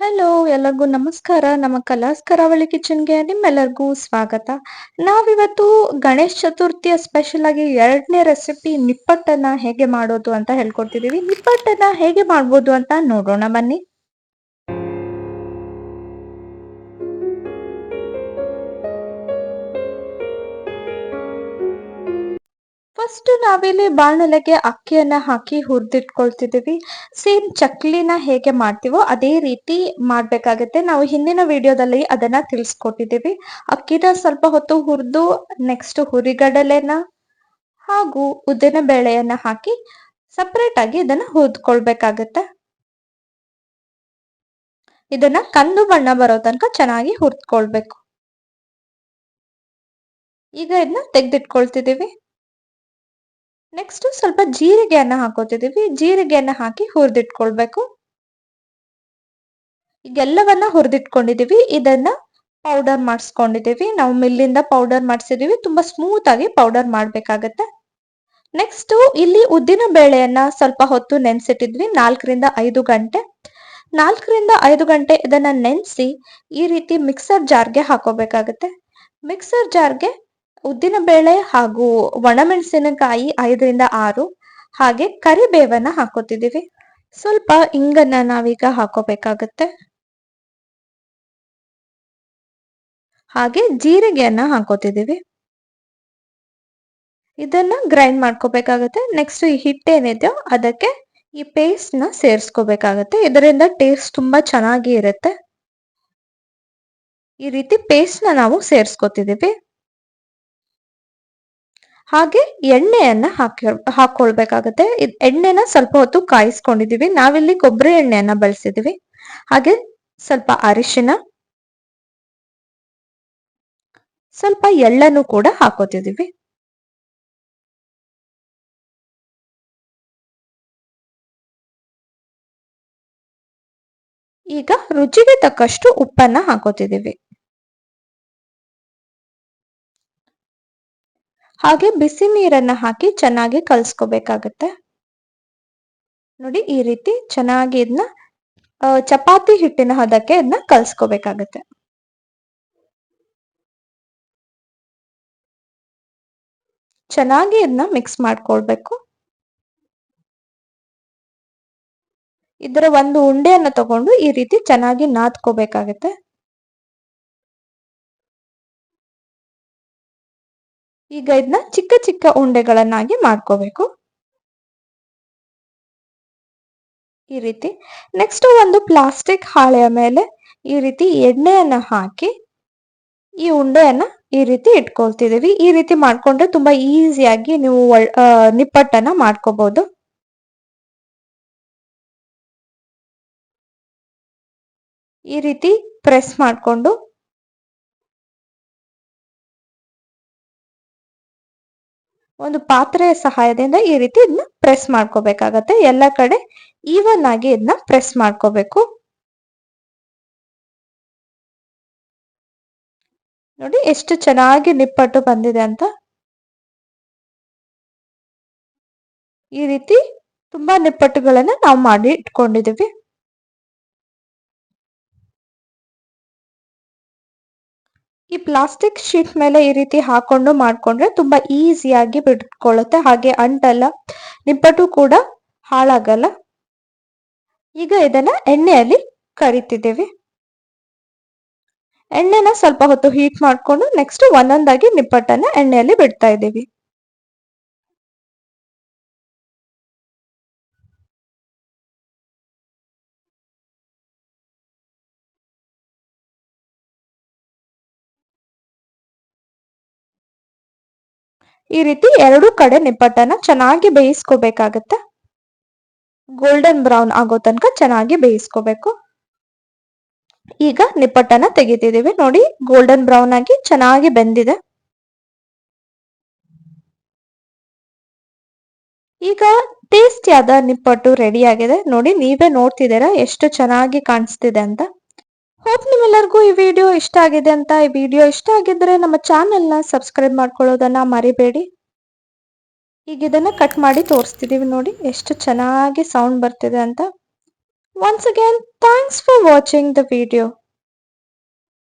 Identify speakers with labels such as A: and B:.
A: Hello ಎಲ್ಲರಿಗೂ ನಮಸ್ಕಾರ. ನಮ್ಮ ಕಲಾಸ್ ಕರಾವಳಿ ಕಿಚನ್ಗೆ ನಿಮ್ಮೆಲ್ಲರಿಗೂ ಸ್ವಾಗತ. ನಾವಿವತ್ತು ಗಣೇಶ್ ಚತುರ್ಥಿಯ ಸ್ಪೆಷಲ್ ಆಗಿ ಎರಡನೇ ರೆಸಿಪಿ ನಿಪ್ಪಟ್ಟನ್ನ ಹೇಗೆ ಮಾಡೋದು ಅಂತ ಹೇಳ್ಕೊಡ್ತಿದೀವಿ ನಿಪ್ಪಟ್ಟನ್ನ ಹೇಗೆ ಮಾಡ್ಬೋದು ಅಂತ ನೋಡೋಣ ಬನ್ನಿ. ಫಸ್ಟ್ ನಾವಿಲ್ಲಿ ಬಾಣಲೆಗೆ ಅಕ್ಕಿಯನ್ನ ಹಾಕಿ ಹುರಿದಿಟ್ಕೊಳ್ತಿದೀವಿ ಸೇಮ್ ಚಕ್ಲಿನ ಹೇಗೆ ಮಾಡ್ತೀವೋ ಅದೇ ರೀತಿ ಮಾಡ್ಬೇಕಾಗತ್ತೆ. ನಾವು ಹಿಂದಿನ ವಿಡಿಯೋದಲ್ಲಿ ಅದನ್ನ ತಿಳಿಸ್ಕೊಟ್ಟಿದೀವಿ ಅಕ್ಕಿನ ಸ್ವಲ್ಪ ಹೊತ್ತು ಹುರಿದು ನೆಕ್ಸ್ಟ್ ಹುರಿಗಡಲೆನ ಹಾಗೂ ಉದ್ದಿನ ಬೇಳೆಯನ್ನ ಹಾಕಿ ಸಪ್ರೇಟ್ ಆಗಿ ಇದನ್ನ ಹುರಿದ್ಕೊಳ್ಬೇಕಾಗತ್ತೆ. ಇದನ್ನ ಕಂದು ಬಣ್ಣ ಬರೋ ತನಕ ಚೆನ್ನಾಗಿ ಹುರಿದ್ಕೊಳ್ಬೇಕು. ಈಗ ಇದನ್ನ ತೆಗ್ದಿಟ್ಕೊಳ್ತಿದೀವಿ ನೆಕ್ಸ್ಟ್ ಸ್ವಲ್ಪ ಜೀರಿಗೆಯನ್ನ ಹಾಕೋತಿದೀವಿ ಜೀರಿಗೆಯನ್ನ ಹಾಕಿ ಹುರಿದಿಟ್ಕೊಳ್ಬೇಕು. ಈಗೆಲ್ಲವನ್ನ ಹುರಿದಿಟ್ಕೊಂಡಿದೀವಿ ಇದನ್ನ ಪೌಡರ್ ಮಾಡಿಸ್ಕೊಂಡಿದೀವಿ ನಾವು ಮಿಲ್ಲಿಂದ ಪೌಡರ್ ಮಾಡಿಸಿದೀವಿ ತುಂಬಾ ಸ್ಮೂತ್ ಆಗಿ ಪೌಡರ್ ಮಾಡಬೇಕಾಗತ್ತೆ. ನೆಕ್ಸ್ಟ್ ಇಲ್ಲಿ ಉದ್ದಿನ ಬೇಳೆಯನ್ನ ಸ್ವಲ್ಪ ಹೊತ್ತು ನೆನೆಸಿಟ್ಟಿದ್ವಿ. ನಾಲ್ಕರಿಂದ ಐದು ಗಂಟೆ. ನಾಲ್ಕರಿಂದ ಐದು ಗಂಟೆ ಇದನ್ನ ನೆನೆಸಿ ಈ ರೀತಿ ಮಿಕ್ಸರ್ ಜಾರ್ಗೆ ಹಾಕೋಬೇಕಾಗತ್ತೆ. ಮಿಕ್ಸರ್ ಜಾರ್ಗೆ ಉದ್ದಿನ ಬೇಳೆ ಹಾಗೂ ಒಣಮೆಣಸಿನಕಾಯಿ ಐದರಿಂದ ಆರು, ಹಾಗೆ ಕರಿಬೇವನ್ನ ಹಾಕೋತಿದ್ದೀವಿ. ಸ್ವಲ್ಪ ಇಂಗನ್ನ ನಾವೀಗ ಹಾಕೋಬೇಕಾಗತ್ತೆ. ಹಾಗೆ ಜೀರಿಗೆಯನ್ನ ಹಾಕೋತಿದ್ದೀವಿ. ಇದನ್ನ ಗ್ರೈಂಡ್ ಮಾಡ್ಕೋಬೇಕಾಗತ್ತೆ. ನೆಕ್ಸ್ಟ್ ಈ ಹಿಟ್ಟೇನಿದೆಯೋ ಅದಕ್ಕೆ ಈ ಪೇಸ್ಟ್ನ ಸೇರಿಸ್ಕೋಬೇಕಾಗತ್ತೆ. ಇದರಿಂದ ಟೇಸ್ಟ್ ತುಂಬಾ ಚೆನ್ನಾಗಿ ಇರುತ್ತೆ. ಈ ರೀತಿ ಪೇಸ್ಟ್ನ ನಾವು ಸೇರಿಸ್ಕೋತಿದೀವಿ ಹಾಗೆ ಎಣ್ಣೆಯನ್ನ ಹಾಕಿ, ಹಾಕೊಳ್ಬೇಕಾಗತ್ತೆ. ಎಣ್ಣೆನ ಸ್ವಲ್ಪ ಹೊತ್ತು ಕಾಯಿಸ್ಕೊಂಡಿದೀವಿ. ನಾವಿಲ್ಲಿ ಕೊಬ್ಬರಿ ಎಣ್ಣೆಯನ್ನ ಬಳಸಿದೀವಿ. ಹಾಗೆ ಸ್ವಲ್ಪ ಅರಿಶಿನ, ಸ್ವಲ್ಪ ಎಳ್ಳನ್ನು ಕೂಡ ಹಾಕೋತಿದೀವಿ. ಈಗ ರುಚಿಗೆ ತಕ್ಕಷ್ಟು ಉಪ್ಪನ್ನ ಹಾಕೋತಿದೀವಿ. ಹಾಗೆ ಬಿಸಿ ನೀರನ್ನ ಹಾಕಿ ಚೆನ್ನಾಗಿ ಕಲ್ಸ್ಕೋಬೇಕಾಗತ್ತೆ. ನೋಡಿ ಈ ರೀತಿ ಚೆನ್ನಾಗಿ ಇದನ್ನ ಚಪಾತಿ ಹಿಟ್ಟಿನ ಹದಕ್ಕೆ ಇದನ್ನ ಕಲ್ಸ್ಕೋಬೇಕಾಗತ್ತೆ. ಚೆನ್ನಾಗಿ ಇದನ್ನ ಮಿಕ್ಸ್ ಮಾಡ್ಕೊಳ್ಬೇಕು. ಇದರ ಒಂದು ಉಂಡೆಯನ್ನ ತಗೊಂಡು ಈ ರೀತಿ ಚೆನ್ನಾಗಿ ನಾದ್ಕೋಬೇಕಾಗತ್ತೆ. ಈಗ ಇದನ್ನ ಚಿಕ್ಕ ಚಿಕ್ಕ ಉಂಡೆಗಳನ್ನಾಗಿ ಮಾಡ್ಕೋಬೇಕು. ಈ ರೀತಿ ನೆಕ್ಸ್ಟ್ ಒಂದು ಪ್ಲಾಸ್ಟಿಕ್ ಹಾಳೆಯ ಮೇಲೆ ಈ ರೀತಿ ಎಣ್ಣೆಯನ್ನ ಹಾಕಿ ಈ ಉಂಡೆಯನ್ನ ಈ ರೀತಿ ಇಟ್ಕೊಳ್ತಿದೀವಿ ಈ ರೀತಿ ಮಾಡ್ಕೊಂಡ್ರೆ ತುಂಬಾ ಈಸಿಯಾಗಿ ನೀವು ನಿಪ್ಪಟ್ಟನ್ನ ಮಾಡ್ಕೋಬಹುದು ಈ ರೀತಿ ಪ್ರೆಸ್ ಮಾಡಿಕೊಂಡು ಒಂದು ಪಾತ್ರೆಯ ಸಹಾಯದಿಂದ ಈ ರೀತಿ ಇದನ್ನ ಪ್ರೆಸ್ ಮಾಡ್ಕೋಬೇಕಾಗತ್ತೆ. ಎಲ್ಲ ಕಡೆ ಈವನ್ ಆಗಿ ಇದನ್ನ ಪ್ರೆಸ್ ಮಾಡ್ಕೋಬೇಕು. ನೋಡಿ ಎಷ್ಟು ಚೆನ್ನಾಗಿ ನಿಪ್ಪಟ್ಟು ಬಂದಿದೆ ಅಂತ. ಈ ರೀತಿ ತುಂಬಾ ನಿಪ್ಪಟ್ಟುಗಳನ್ನ ನಾವು ಮಾಡಿ ಇಟ್ಕೊಂಡಿದೀವಿ ಈ ಪ್ಲಾಸ್ಟಿಕ್ ಶೀಟ್ ಮೇಲೆ ಈ ರೀತಿ ಹಾಕೊಂಡು ಮಾಡ್ಕೊಂಡ್ರೆ ತುಂಬಾ ಈಸಿಯಾಗಿ ಬಿಟ್ಕೊಳ್ಳುತ್ತೆ ಹಾಗೆ ಅಂಟಲ್ಲ ನಿಪ್ಪಟ್ಟು ಕೂಡ ಹಾಳಾಗಲ್ಲ. ಈಗ ಇದನ್ನ ಎಣ್ಣೆಯಲ್ಲಿ ಕರಿತಿದ್ದೀವಿ. ಎಣ್ಣೆನ ಸ್ವಲ್ಪ ಹೊತ್ತು ಹೀಟ್ ಮಾಡ್ಕೊಂಡು ನೆಕ್ಸ್ಟ್ ಒಂದೊಂದಾಗಿ ನಿಪ್ಪಟ್ಟನ್ನ ಎಣ್ಣೆಯಲ್ಲಿ ಬಿಡ್ತಾ ಇದ್ದೀವಿ. ಈ ರೀತಿ ಎರಡು ಕಡೆ ನಿಪ್ಪಟ್ಟನ್ನ ಚೆನ್ನಾಗಿ ಬೇಯಿಸ್ಕೋಬೇಕಾಗತ್ತೆ. ಗೋಲ್ಡನ್ ಬ್ರೌನ್ ಆಗೋ ತನಕ ಚೆನ್ನಾಗಿ ಬೇಯಿಸ್ಕೋಬೇಕು. ಈಗ ನಿಪ್ಪಟ್ಟನ್ನ ತೆಗಿತಿದ್ದೀವಿ. ನೋಡಿ ಗೋಲ್ಡನ್ ಬ್ರೌನ್ ಆಗಿ ಚೆನ್ನಾಗಿ ಬೆಂದಿದೆ. ಈಗ ಟೇಸ್ಟಿಯಾದ ನಿಪ್ಪಟ್ಟು ರೆಡಿ ಆಗಿದೆ. ನೋಡಿ, ನೀವೇ ನೋಡ್ತಿದ್ದೀರಾ, ಎಷ್ಟು ಚೆನ್ನಾಗಿ ಕಾಣಿಸ್ತಿದೆ ಅಂತ. ಹೋಪ್ ನಿಮ್ಮೆಲ್ಲರಿಗೂ ಈ ವಿಡಿಯೋ ಇಷ್ಟ ಆಗಿದೆ ಅಂತ. ಈ ವಿಡಿಯೋ ಇಷ್ಟ ಆಗಿದ್ರೆ ನಮ್ಮ ಚಾನೆಲ್ನ ಸಬ್ಸ್ಕ್ರೈಬ್ ಮಾಡ್ಕೊಳ್ಳೋದನ್ನ ಮರಿಬೇಡಿ. ಈಗ ಇದನ್ನ ಕಟ್ ಮಾಡಿ ತೋರಿಸ್ತಿದೀವಿ ನೋಡಿ ಎಷ್ಟು ಚೆನ್ನಾಗಿ ಸೌಂಡ್ ಬರ್ತಿದೆ ಅಂತ. Once again, thanks for watching the video.